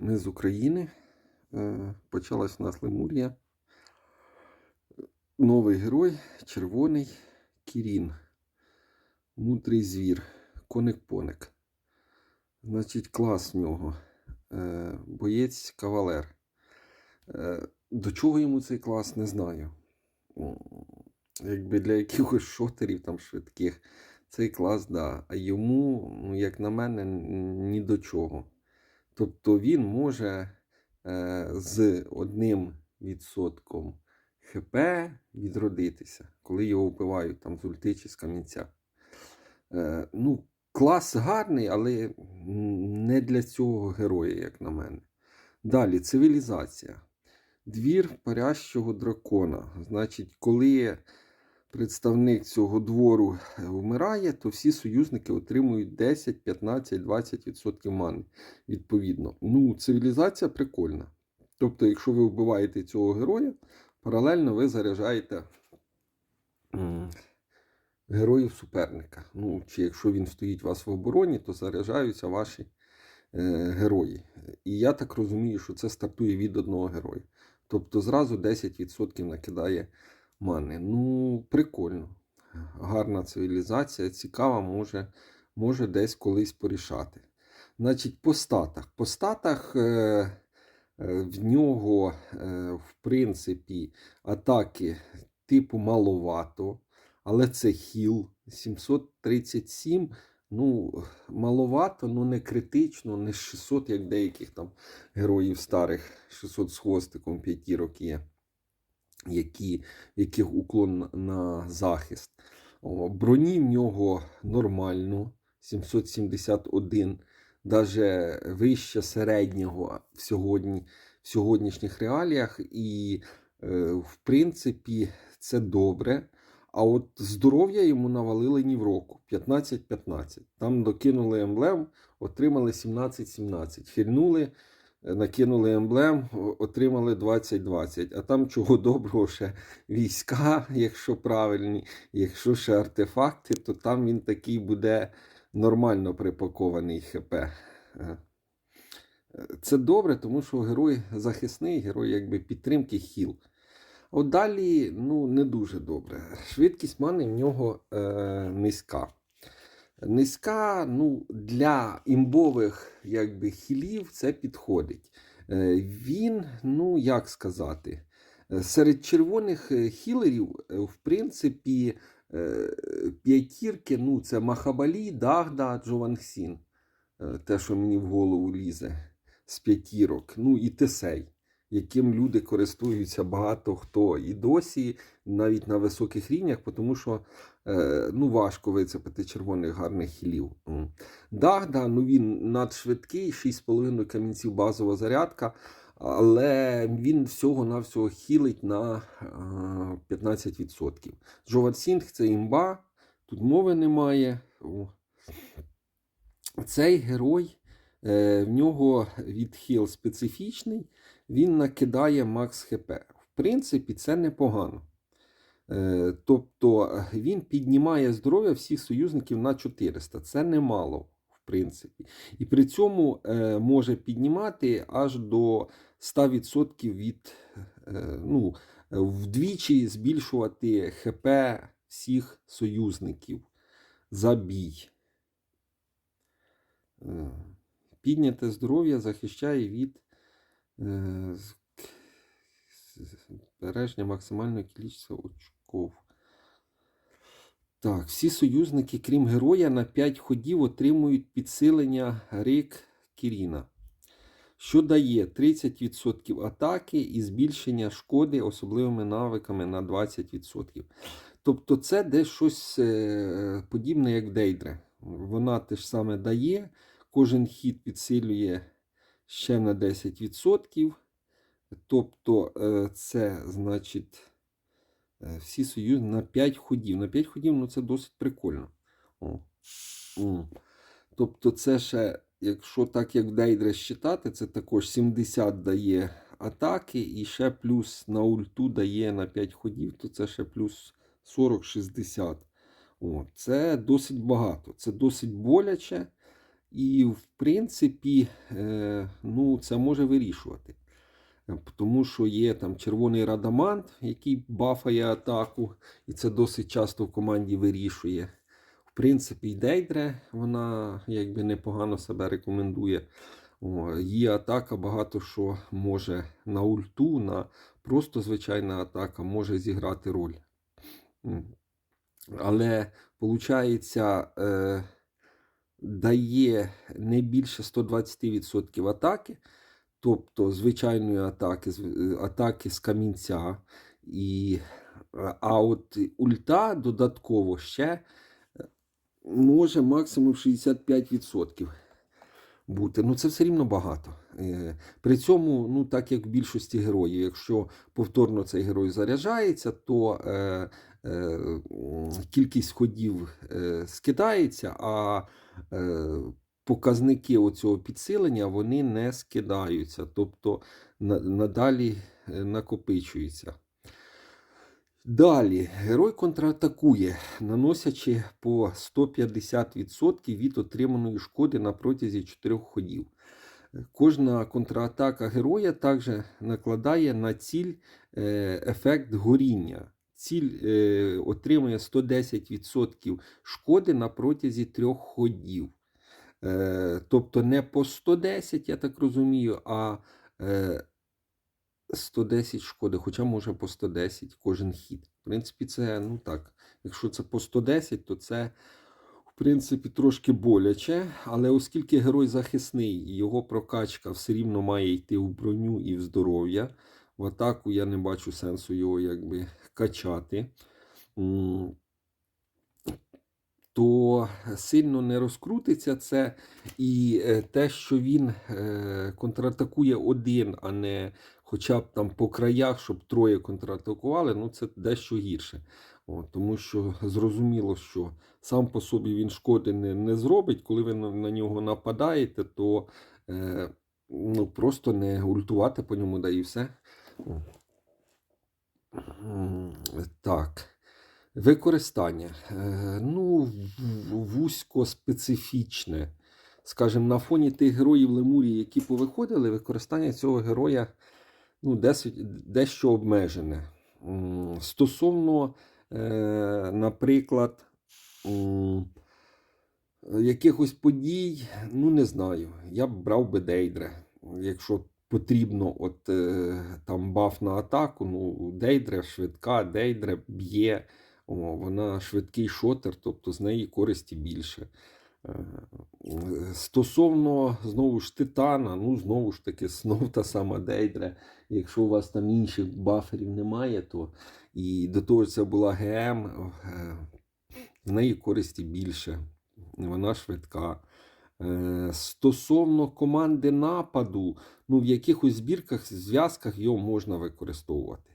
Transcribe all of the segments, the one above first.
Ми з України. Е, Почалась у нас Лемурія. Новий герой, червоний Кірін. Мудрий звір. Коник-поник. Значить, клас в нього. Е, Боєць кавалер. Е, До чого йому цей клас, не знаю. Якби для якихось шотерів там швидких, цей клас, да. А йому, ну, як на мене, ні до чого. Тобто він може е, з одним відсотком ХП відродитися, коли його вбивають там з ульти чи з камінця. Е, ну, клас гарний, але не для цього героя, як на мене. Далі, цивілізація. Двір парящого дракона. Значить, коли представник цього двору е, вмирає, то всі союзники отримують 10, 15, 20% мани. Відповідно. Ну, цивілізація прикольна. Тобто, якщо ви вбиваєте цього героя, паралельно ви заряджаєте героїв суперника. Ну, чи якщо він стоїть у вас в обороні, то заряджаються ваші е, герої. І я так розумію, що це стартує від одного героя. Тобто зразу 10% накидає мани. Ну, прикольно. Гарна цивілізація, цікава, може, може десь колись порішати. Значить, по статах. По статах е, е, в нього, е, в принципі, атаки типу маловато, але це хіл 737. Ну, маловато, ну не критично, не 600, як деяких там героїв старих, 600 з хвостиком п'ятірок є, які, яких уклон на- захист. Броні в нього нормально, 771, навіть вище середнього в, сьогодні, в сьогоднішніх реаліях. І, е, в принципі, це добре. А от здоров'я йому навалили ні в року 15-15. Там докинули емблем, отримали 17-17. Хильнули, накинули емблем, отримали 20-20. А там чого доброго ще війська, якщо правильні, якщо ще артефакти, то там він такий буде нормально припакований ХП. Е, Це добре, тому що герой захисний, герой якби підтримки хіл. От далі, ну, не дуже добре. Швидкість мани в нього е, низька. Низька, ну, для імбових якби, хілів це підходить. Е, він, ну, як сказати, е, серед червоних е, хілерів, в принципі, п'ятірки, ну, це Махабалі, Дагда, Джованхсін. Те, що мені в голову лізе з п'ятірок. Ну і Тесей яким люди користуються багато хто і досі, навіть на високих рівнях, тому що е, ну, важко вицепити червоних гарних хілів. Дагда, ну він надшвидкий, 6,5 камінців базова зарядка, але він всього-навсього хілить на е, 15%. Джоват це імба, тут мови немає. Цей герой, е, в нього відхил специфічний, він накидає макс ХП. В принципі, це непогано. Е, Тобто він піднімає здоров'я всіх союзників на 400. Це немало, в принципі. І при цьому е, може піднімати аж до 100% від е, ну, вдвічі збільшувати ХП всіх союзників за бій. Е, Підняте здоров'я захищає від збереження максимальної кількості очков. Так, всі союзники, крім героя, на 5 ходів отримують підсилення Рик Кіріна, що дає 30% атаки і збільшення шкоди особливими навиками на 20%. Тобто це десь щось е, подібне, як Дейдре. Вона те ж саме дає, кожен хід підсилює ще на 10%. Тобто е, це значить е, всі союзи на 5 ходів. На 5 ходів ну, це досить прикольно. О. М. Тобто, це ще, якщо так як Дейдре считати, це також 70 дає атаки, і ще плюс на ульту дає на 5 ходів, то це ще плюс 40-60. О, Це досить багато. Це досить боляче. І, в принципі, е, ну, це може вирішувати. Е, Тому що є там червоний радамант, який бафає атаку, і це досить часто в команді вирішує. В принципі, Дейдре, вона якби непогано себе рекомендує. О, її атака багато що може на ульту, на просто звичайна атака може зіграти роль. Але, виходить, дає не більше 120% атаки, тобто звичайної атаки, е, атаки з камінця. І, е, а от ульта додатково ще е, може максимум 65% бути. Ну це все рівно багато. При цьому, ну так як в більшості героїв, якщо повторно цей герой заряджається, то кількість ходів е, скидається, а е, показники оцього підсилення вони не скидаються, тобто надалі е, накопичуються. Далі герой контратакує, наносячи по 150% від отриманої шкоди на протязі 4 ходів. Кожна контратака героя також накладає на ціль е, ефект горіння. Ціль е, отримує 110% шкоди на протязі трьох ходів. Е, тобто не по 110, я так розумію, а е, 110 шкоди, хоча може по 110 кожен хід. В принципі, це ну так. Якщо це по 110, то це в принципі трошки боляче. Але оскільки герой захисний і його прокачка все рівно має йти в броню і в здоров'я, в атаку я не бачу сенсу його якби качати. То сильно не розкрутиться це, і е, те, що він е, контратакує один, а не хоча б там по краях, щоб троє контратакували, ну це дещо гірше. О, тому що зрозуміло, що сам по собі він шкоди не, не зробить. Коли ви на, на нього нападаєте, то е, ну, просто не ультувати по ньому, да і все. Так. Використання. Е, Ну, в- вузько специфічне. Скажімо, на фоні тих героїв Лемурії, які повиходили, використання цього героя ну, дещо обмежене. Стосовно, е, наприклад, якихось подій, ну не знаю. Я б брав би Дейдре. Якщо потрібно, от е, там баф на атаку, ну Дейдре швидка, Дейдре б'є. О, вона швидкий шотер, тобто з неї користі більше. Е, Стосовно знову ж Титана, ну знову ж таки, знов та сама Дейдре. Якщо у вас там інших баферів немає, то і до того це була ГМ, е, в неї користі більше. Вона швидка. Е, Стосовно команди нападу, ну в якихось збірках, зв'язках його можна використовувати.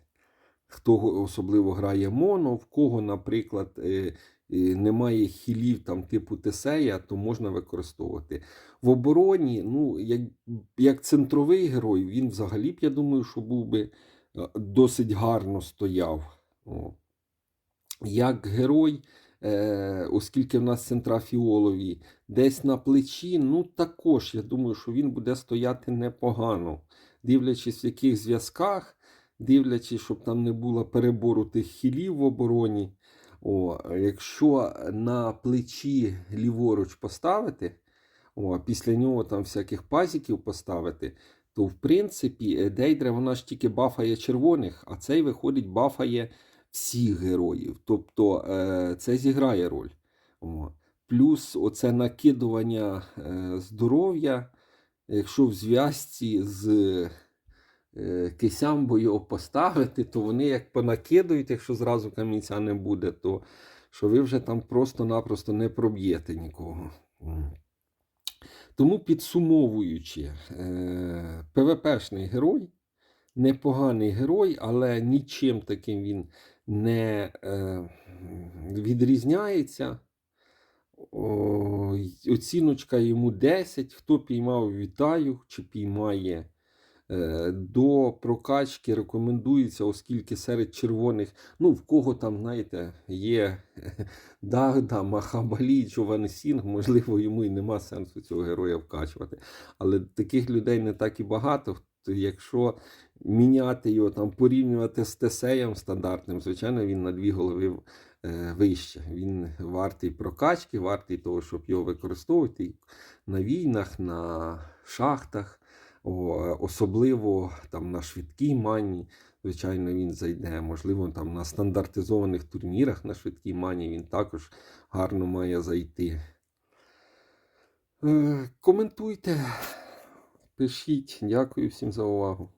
Хто особливо грає моно, в кого, наприклад, е, е, немає хілів там типу Тесея, то можна використовувати. В обороні, ну, як, як центровий герой, він взагалі б, я думаю, що був би досить гарно стояв. О. Як герой, оскільки в нас центра фіолові, десь на плечі, ну також, я думаю, що він буде стояти непогано, дивлячись в яких зв'язках дивлячись, щоб там не було перебору тих хілів в обороні. О, Якщо на плечі ліворуч поставити, о, після нього там всяких пазиків поставити, то в принципі Дейдре вона ж тільки бафає червоних, а цей виходить бафає всіх героїв. Тобто е, це зіграє роль. Плюс оце накидування е, здоров'я, якщо в зв'язці з е, кисямбо його поставити, то вони як понакидують, якщо зразу камінця не буде, то що ви вже там просто-напросто не проб'єте нікого. Тому підсумовуючи, ПВПшний герой, непоганий герой, але нічим таким він не е, відрізняється. О, оціночка йому 10. Хто піймав, вітаю, чи піймає Е, До прокачки рекомендується, оскільки серед червоних, ну в кого там, знаєте, є Дагда, Махабалі, Чованесінг, можливо, йому і нема сенсу цього героя вкачувати. Але таких людей не так і багато. Якщо міняти його, там, порівнювати з Тесеєм стандартним, звичайно, він на дві голови е, вище. Він вартий прокачки, вартий того, щоб його використовувати на війнах, на шахтах, особливо там на швидкій мані. Звичайно, він зайде. Можливо, там на стандартизованих турнірах на швидкій мані він також гарно має зайти. Е, Коментуйте, пишіть. Дякую всім за увагу.